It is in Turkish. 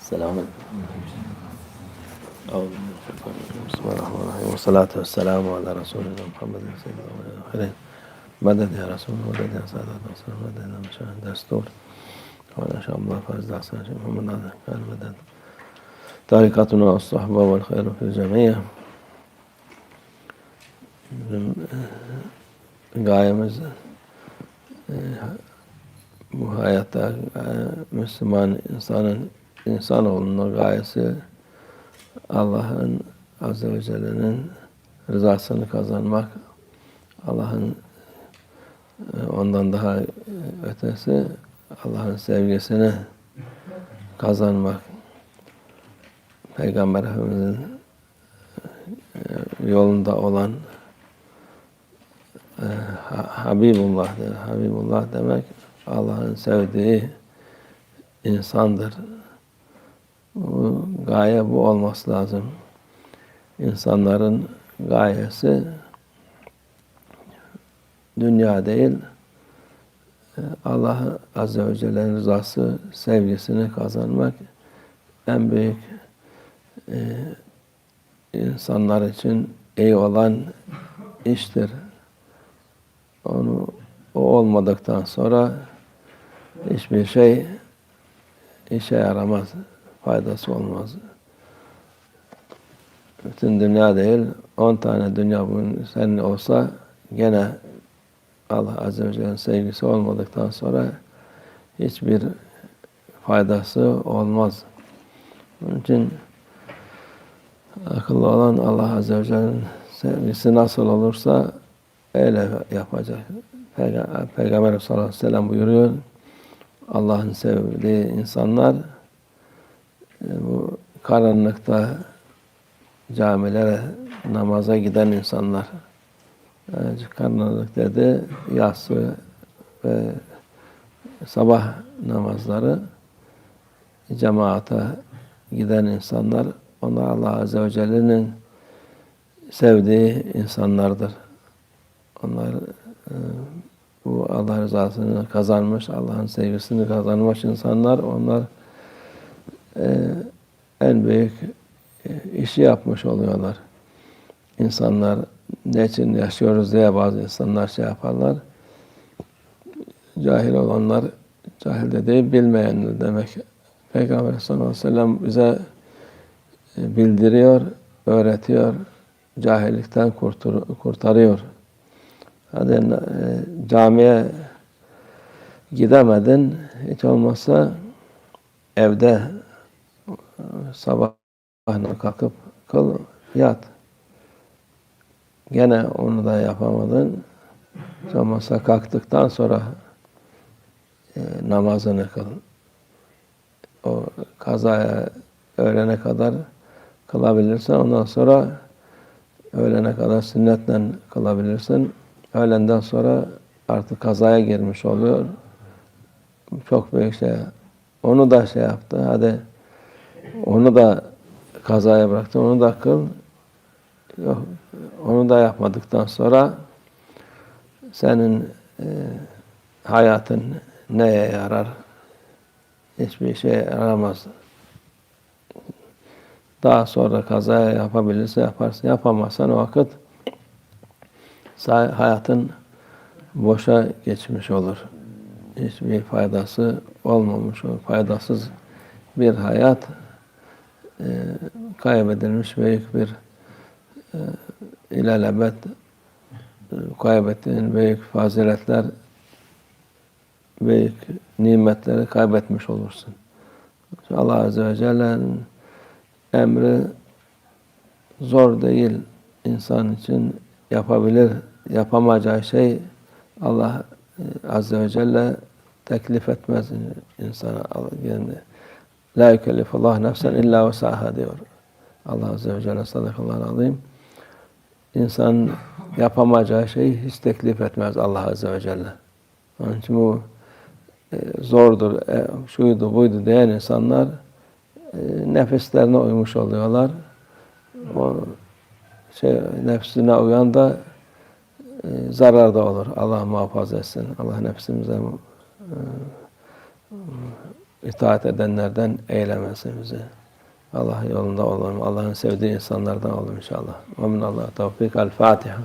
السلام عليكم بسم الله الرحمن الرحيم والصلاة والسلام على رسول الله محمد صلى الله عليه وسلم مدد يا رسول مدد يا سادة مدد يا مشاهد دستور Kâle şabbâ fazlâsâ Muhammed'e kalbeden. Tarikatuna as-sahbâ vel hayru fil cemiyye. Bizim e, gayemiz e, bu hayatta e, Müslüman insanın insan insanoğlunun gayesi Allah'ın Azze ve Celle'nin rızasını kazanmak, Allah'ın ondan daha ötesi Allah'ın sevgisini kazanmak. Peygamber Efendimiz'in e, yolunda olan e, Ha- Habibullah demek Allah'ın sevdiği insandır. Bu gaye bu olması lazım. İnsanların gayesi dünya değil, Allah Azze ve Celle'nin rızası, sevgisini kazanmak en büyük e, insanlar için iyi olan iştir. Onu o olmadıktan sonra hiçbir şey işe yaramaz, faydası olmaz. Bütün dünya değil, on tane dünya bunun senin olsa gene Allah Azze ve Celle'nin sevgisi olmadıktan sonra hiçbir faydası olmaz. Onun için akıllı olan Allah Azze ve Celle'nin sevgisi nasıl olursa öyle yapacak. Peygamber, sallallahu aleyhi ve sellem buyuruyor. Allah'ın sevdiği insanlar e, bu karanlıkta camilere namaza giden insanlar. Yani karanlık dedi yatsı ve sabah namazları cemaate giden insanlar onlar Allah Azze ve Celle'nin sevdiği insanlardır. Onlar e, bu Allah rızasını kazanmış, Allah'ın sevgisini kazanmış insanlar, onlar e, en büyük e, işi yapmış oluyorlar. İnsanlar ne için yaşıyoruz diye bazı insanlar şey yaparlar. Cahil olanlar, cahil de değil, bilmeyenler demek. Peygamber sallallahu aleyhi ve sellem bize e, bildiriyor, öğretiyor, cahillikten kurtur, kurtarıyor. Hadi e, camiye gidemedin, hiç olmazsa evde sabah kalkıp kıl, yat. Gene onu da yapamadın. Olmazsa kalktıktan sonra e, namazını kıl. O kazaya öğlene kadar kılabilirsen ondan sonra öğlene kadar sünnetle kılabilirsin. Öğlenden sonra artık kazaya girmiş oluyor. Çok büyük şey. Onu da şey yaptı. Hadi onu da kazaya bıraktı. Onu da kıl. Yok, onu da yapmadıktan sonra senin e, hayatın neye yarar? Hiçbir şey yaramaz. Daha sonra kazaya yapabilirse yaparsın. Yapamazsan o vakit hayatın boşa geçmiş olur. Hiçbir faydası olmamış olur. Faydasız bir hayat e, kaybedilmiş büyük bir e, ilelebet kaybettiğin büyük faziletler büyük nimetleri kaybetmiş olursun. Allah Azze ve Celle'nin emri zor değil insan için yapabilir. Yapamayacağı şey Allah e, Azze ve Celle teklif etmez insana. Yani, La yükellifullah nefsen illa vesaha diyor. Allah Azze ve Celle sadakallahu alayım. İnsan yapamayacağı şeyi hiç teklif etmez Allah Azze ve Celle. Onun için bu e, zordur, e, şuydu buydu diyen insanlar e, nefislerine uymuş oluyorlar. O şey nefsine uyan da e, zarar da olur. Allah muhafaza etsin. Allah nefsimize e, itaat edenlerden eylemesin bizi. Allah yolunda olalım. Allah'ın sevdiği insanlardan olalım inşallah. Ve minallah tevfik. El Fatiha.